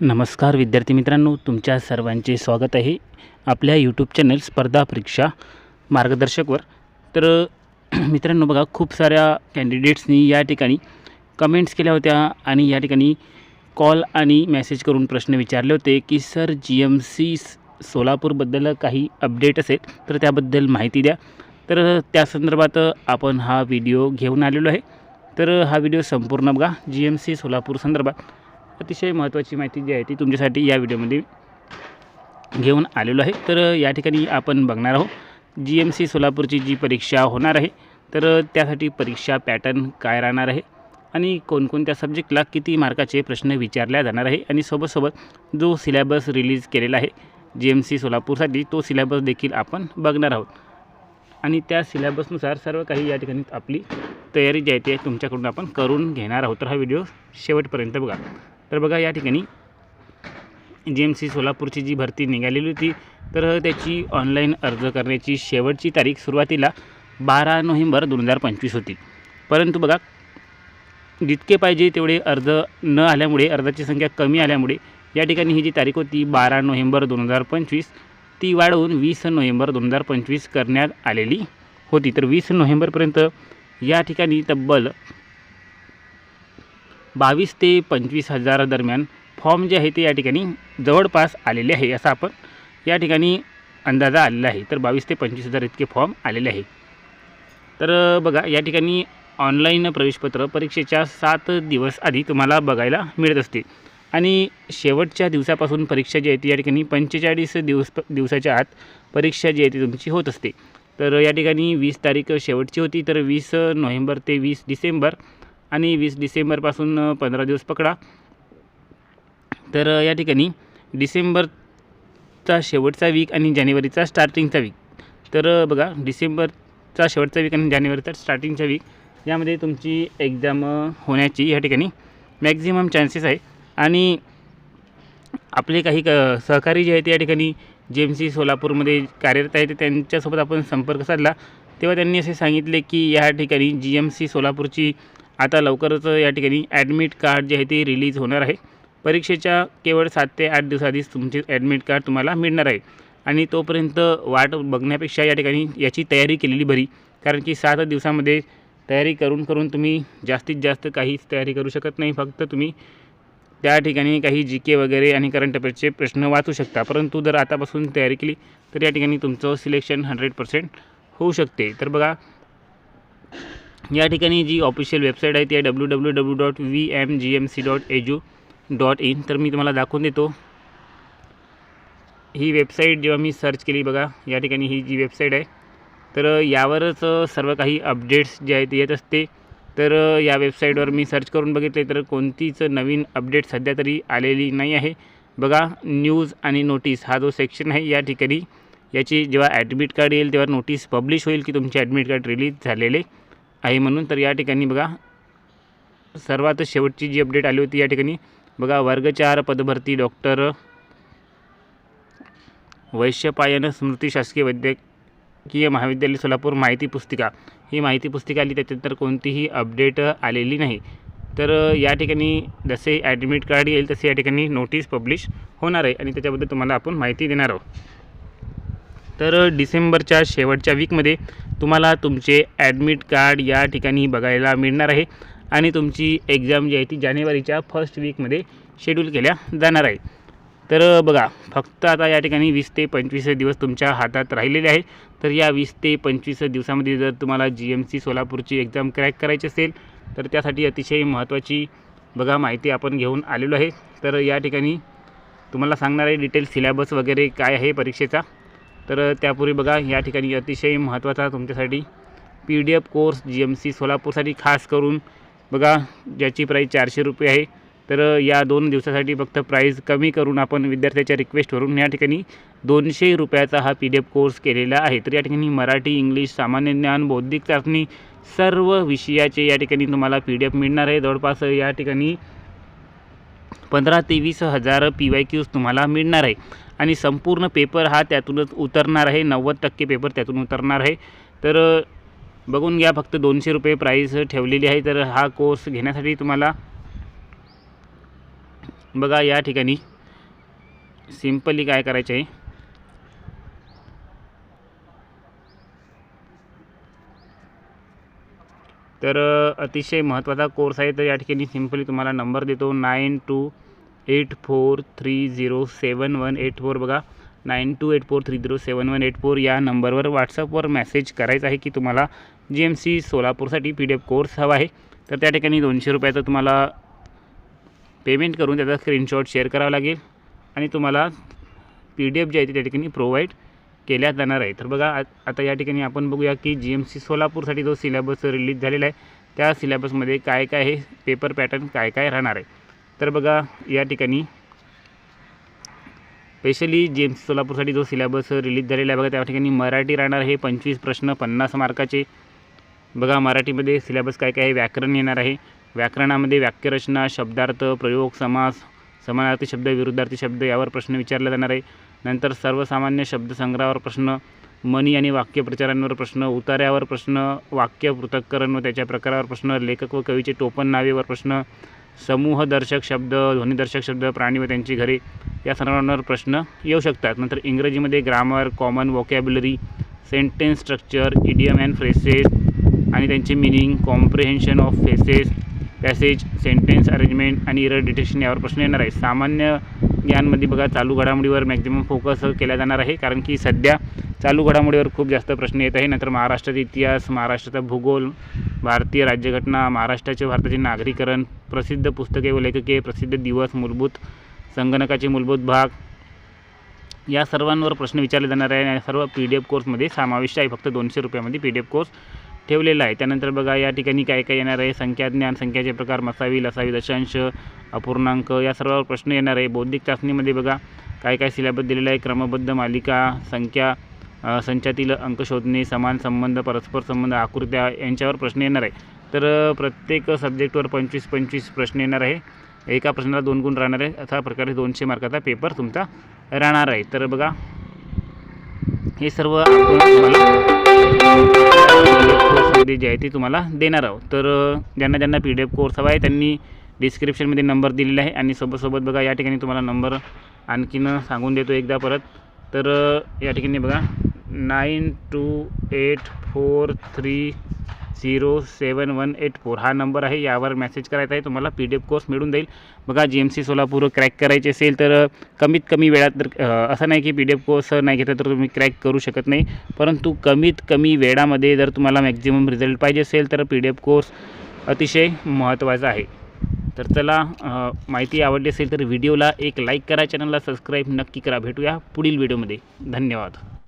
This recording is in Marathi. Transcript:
नमस्कार विद्यार्थी मित्रांनो तुमच्या सर्वांचे स्वागत आहे आपल्या यूट्यूब चॅनल स्पर्धा परीक्षा मार्गदर्शकवर. तर मित्रांनो बघा खूप साऱ्या कॅन्डिडेट्सनी या ठिकाणी कमेंट्स केल्या होत्या आणि या ठिकाणी कॉल आणि मेसेज करून प्रश्न विचारले होते की सर जी एम सी सोलापूरबद्दल काही अपडेट असेल तर त्याबद्दल माहिती द्या. तर त्या संदर्भात आपण हा व्हिडिओ घेऊन आलेलो आहे. तर हा व्हिडिओ संपूर्ण बघा जी एम सी सोलापूर संदर्भात. अतिशय महत्त्वाची माहिती जी आहे ती तुमच्यासाठी या व्हिडिओमध्ये घेऊन आलेलो आहे. तर या ठिकाणी आपण बघणार आहोत जी एम सी सोलापूरची जी परीक्षा होणार आहे तर त्यासाठी परीक्षा पॅटर्न काय राहणार आहे आणि कोणकोणत्या सब्जेक्टला किती मार्काचे प्रश्न विचारल्या जाणार आहे आणि सोबतसोबत जो सिलेबस रिलीज केलेला आहे जी एम सी सोलापूरसाठी तो सिलेबस देखील आपण बघणार आहोत. आणि त्या सिलेबसनुसार सर्व काही या ठिकाणी आपली तयारी जी आहे ती तुमच्याकडून आपण करून घेणार आहोत. तर हा व्हिडिओ शेवटपर्यंत बघा. तर बघा या ठिकाणी जी एम सी सोलापूरची जी भरती निघालेली होती तर त्याची ऑनलाईन अर्ज करण्याची शेवटची तारीख सुरुवातीला बारा नोव्हेंबर दोन हजार पंचवीस होती. परंतु बघा जितके पाहिजे तेवढे अर्ज न आल्यामुळे अर्जाची संख्या कमी आल्यामुळे या ठिकाणी ही जी तारीख होती बारा नोव्हेंबर दोन हजार पंचवीस ती वाढवून वीस नोव्हेंबर दोन हजार पंचवीस करण्यात आलेली होती. तर वीस नोव्हेंबरपर्यंत या ठिकाणी तब्बल बावीस ते पंचवीस हजार दरम्यान फॉर्म जे आहे ते या ठिकाणी जवळपास आलेले आहे असं आपण या ठिकाणी अंदाजा आलेला आहे. तर बावीस ते पंचवीस हजार इतके फॉर्म आलेले आहे. तर बघा या ठिकाणी ऑनलाईन प्रवेशपत्र परीक्षेच्या सात दिवस आधी तुम्हाला बघायला मिळत असते. आणि शेवटच्या दिवसापासून परीक्षा जी आहे ती या ठिकाणी पंचेचाळीस दिवस दिवसाच्या आत परीक्षा जी आहे ती तुमची होत असते. तर या ठिकाणी वीस तारीख शेवटची होती तर वीस नोव्हेंबर ते वीस डिसेंबर आणि वीस डिसेंबरपासून पंधरा दिवस पकडा. तर या ठिकाणी डिसेंबरचा शेवटचा वीक आणि जानेवारीचा स्टार्टिंगचा वीक तर बघा डिसेंबरचा शेवटचा वीक आणि जानेवारीचा स्टार्टिंगचा वीक यामध्ये तुमची एक्झाम होण्याची या ठिकाणी मॅक्झिमम चान्सेस आहे. आणि आपले काही क सहकारी जे आहेत या ठिकाणी जे एम सी सोलापूरमध्ये कार्यरत आहेत त्यांच्यासोबत आपण संपर्क साधला. तेव्हा त्यांनी असे सांगितले की या ठिकाणी जी एम सी सोलापूरची आता लवकरच या ठिकाणी ॲडमिट कार्ड जे आहे ते रिलीज होणार आहे. परीक्षेच्या केवळ सात ते आठ दिवसाआधीच तुमचे ॲडमिट कार्ड तुम्हाला मिळणार आहे. आणि तोपर्यंत वाट बघण्यापेक्षा या ठिकाणी याची तयारी केलेली बरी. कारण की सात दिवसामध्ये तयारी करून करून तुम्ही जास्तीत जास्त काहीच तयारी करू शकत नाही. फक्त तुम्ही त्या ठिकाणी काही जी के वगैरे आणि करंट अफेअर्सचे प्रश्न वाचू शकता. परंतु जर आतापासून तयारी केली तर या ठिकाणी तुमचं सिलेक्शन हंड्रेड पर्सेंट होऊ शकते. तर बघा या ठिकाणी जी ऑफिशियल वेबसाईट आहे ती आहे W W W dot V M G M C dot edu dot in तर मी तुम्हाला दाखवून देतो. ही वेबसाईट जेव्हा मी सर्च केली बघा या ठिकाणी ही जी वेबसाईट आहे तर यावरच सर्व काही अपडेट्स जे आहेत येत असते. तर या वेबसाईटवर मी सर्च करून बघितले तर कोणतीच नवीन अपडेट सध्या तरी आलेली नाही आहे. बघा न्यूज आणि नोटीस हा जो सेक्शन आहे या ठिकाणी याची जेव्हा ॲडमिट कार्ड येईल तेव्हा नोटीस पब्लिश होईल की तुमचे ॲडमिट कार्ड रिलीज झालेले. आहे म्हणून तर या ठिकाणी बघा सर्वात शेवटची जी अपडेट आली होती या ठिकाणी बघा वर्ग चार पदभरती डॉक्टर वैश्यपायन स्मृती शासकीय वैद्यकीय महाविद्यालय सोलापूर माहिती पुस्तिका. ही माहिती पुस्तिका आली त्याच्यानंतर कोणतीही अपडेट आलेली नाही. तर या ठिकाणी जसे ॲडमिट कार्ड येईल तसे या ठिकाणी नोटीस पब्लिश होणार आहे आणि त्याच्याबद्दल तुम्हाला आपण माहिती देणार आहोत. तर डिसेंबरच्या शेवटच्या वीकमध्ये तुम्हाला तुमचे ॲडमिट कार्ड या ठिकाणी बघायला मिळणार आहे आणि तुमची एक्झाम जी आहे ती जानेवारीच्या फर्स्ट वीकमध्ये शेड्यूल केल्या जाणार आहे. तर बघा फक्त आता या ठिकाणी वीस ते पंचवीस दिवस तुमच्या हातात राहिलेले आहे तर या वीस ते पंचवीस दिवसामध्ये जर तुम्हाला जी एम सी सोलापूरची एक्झाम क्रॅक करायची असेल तर त्यासाठी अतिशय महत्त्वाची बघा माहिती आपण घेऊन आलेलो आहे. तर या ठिकाणी तुम्हाला सांगणार आहे डिटेल सिलेबस वगैरे काय आहे परीक्षेचा. तर त्यापूर्वी बघा या ठिकाणी अतिशय महत्त्वाचा तुमच्यासाठी P D F course G M C सोलापूरसाठी खास करून बघा ज्याची प्राईस चारशे रुपये आहे. तर या दोन दिवसासाठी फक्त प्राईस कमी करून आपण विद्यार्थ्याच्या रिक्वेस्टवरून या ठिकाणी दोनशे रुपयाचा हा पी डी एफ कोर्स केलेला आहे. तर या ठिकाणी मराठी इंग्लिश सामान्य ज्ञान बौद्धिक चाचणी सर्व विषयाचे या ठिकाणी तुम्हाला पी डी एफ मिळणार आहे. जवळपास या ठिकाणी पंधरा ते वीस हजार पी वाय क्यूज तुम्हाला मिळणार आहे. आणि संपूर्ण पेपर हा त्यातूनच उतरणार आहे. नव्वद टक्के पेपर त्यातून उतरणार आहे. तर बघून घ्या फक्त दोनशे रुपये प्राईस ठेवलेली आहे. तर हा कोर्स घेण्यासाठी तुम्हाला बघा या ठिकाणी सिम्पली काय करायचं आहे? तर अतिशय महत्त्वाचा कोर्स आहे. तर या ठिकाणी सिम्पली तुम्हाला नंबर देतो. Nine two eight four three zero seven one eight four बघा nine two eight four three zero seven one eight four या नंबरवर व्हॉट्सअपवर मेसेज करायचा आहे की तुम्हाला जी एम सी सोलापूरसाठी पी डी एफ कोर्स हवा आहे तर त्या ठिकाणी दोनशे रुपयाचा तुम्हाला पेमेंट करून त्याचा स्क्रीनशॉट शेअर करावा लागेल आणि तुम्हाला पी डी एफ जे आहे ते त्या ठिकाणी प्रोव्हाइड केल्या जाणार आहे तर बघा आता या ठिकाणी आपण बघूया की जी एम सी सोलापूरसाठी जो सिलेबस रिलीज झालेला आहे त्या सिलेबसमध्ये काय काय आहे पेपर पॅटर्न काय काय राहणार आहे तर बघा या ठिकाणी स्पेशली जेम्स सोलापूरसाठी जो सिलेबस रिलीज झालेला आहे बघा त्या ठिकाणी मराठी राहणार आहे पंचवीस प्रश्न पन्नास मार्काचे. बघा मराठीमध्ये सिलेबस काय काय आहे व्याकरण येणार आहे. व्याकरणामध्ये वाक्यरचना शब्दार्थ प्रयोग समास समानार्थी शब्द विरुद्धार्थी शब्द यावर प्रश्न विचारला जाणार आहे. नंतर सर्वसामान्य शब्दसंग्रहावर प्रश्न मनी आणि वाक्यप्रचारांवर प्रश्न उतार्यावर प्रश्न वाक्य पृथक्करण व त्याच्या प्रकारावर प्रश्न लेखक व कवीचे टोपण नावेवर प्रश्न समूहदर्शक शब्द ध्वनिदर्शक शब्द प्राणी व त्यांची घरे या सर्वांवर प्रश्न येऊ शकतात. नंतर इंग्रजीमध्ये grammar common vocabulary sentence structure idiom and phrases आणि त्यांचे meaning comprehension of faces passage sentence arrangement आणि इरर डिटेक्शन यावर प्रश्न येणार आहे सामान्य यांमध्ये बघा चालू घडामोडीवर मॅक्झिमम फोकस केला जाणार आहे. कारण की सध्या चालू घडामोडीवर खूप जास्त प्रश्न येत आहे नंतर महाराष्ट्राचा इतिहास महाराष्ट्राचा भूगोल भारतीय राज्यघटना महाराष्ट्राचे भारताचे नागरीकरण प्रसिद्ध पुस्तके व लेखके प्रसिद्ध दिवस मूलभूत संगणकाचे मूलभूत भाग. या सर्वांवर प्रश्न विचारले जाणार आहे आणि सर्व पी डी एफ कोर्समध्ये समाविष्ट आहे. फक्त दोनशे रुपयामध्ये पी डी एफ कोर्स ठेवलेला आहे. त्यानंतर बघा या ठिकाणी काय काय येणार आहे? संख्या ज्ञान संख्याचे प्रकार मसावी लसावी दशांश अपूर्णांक या सर्वावर प्रश्न येणार आहे. बौद्धिक चाचणीमध्ये बघा काय काय सिलेबस दिलेला आहे? क्रमबद्ध मालिका संख्या संचातील अंक शोधणे समान संबंध परस्पर संबंध आकृत्या यांच्यावर प्रश्न येणार आहे. तर प्रत्येक सब्जेक्टवर पंचवीस पंचवीस प्रश्न येणार आहे. एका प्रश्नाला दोन गुण राहणार आहे. अशा प्रकारे दोनशे मार्काचा पेपर तुमचा राहणार आहे. तर बघा हे सर्व आपण तुम्हाला जे आहे ते तुम्हाला देणार आहोत. तर ज्यांना ज्यांना पी डी एफ कोर्स हवा आहे त्यांनी डिस्क्रिप्शनमध्ये नंबर दिलेला आहे आणि सोबत सोबत बघा या ठिकाणी तुम्हाला नंबर आणखीन सांगून देतो एकदा परत. तर या ठिकाणी बघा nine two eight four three zero seven one eight four. हा नंबर आहे यावर मेसेज करायचा आहे. तुम्हाला पी डी एफ कोर्स मिळून जाईल. बघा G M C Solapur crack करायचे असेल तर कमीत कमी वेळात तर असं नाही की पी डी एफ कोर्स नाही घेतला तर तुम्ही क्रॅक करू शकत नाही. परंतु कमीत कमी वेळामध्ये जर तुम्हाला मॅक्झिमम रिझल्ट पाहिजे असेल तर पी डी एफ कोर्स अतिशय महत्त्वाचा आहे. तर चला माहिती आवडली असेल तर व्हिडिओला एक लाईक करा चॅनलला सबस्क्राईब नक्की करा. भेटूया पुढील व्हिडिओमध्ये धन्यवाद.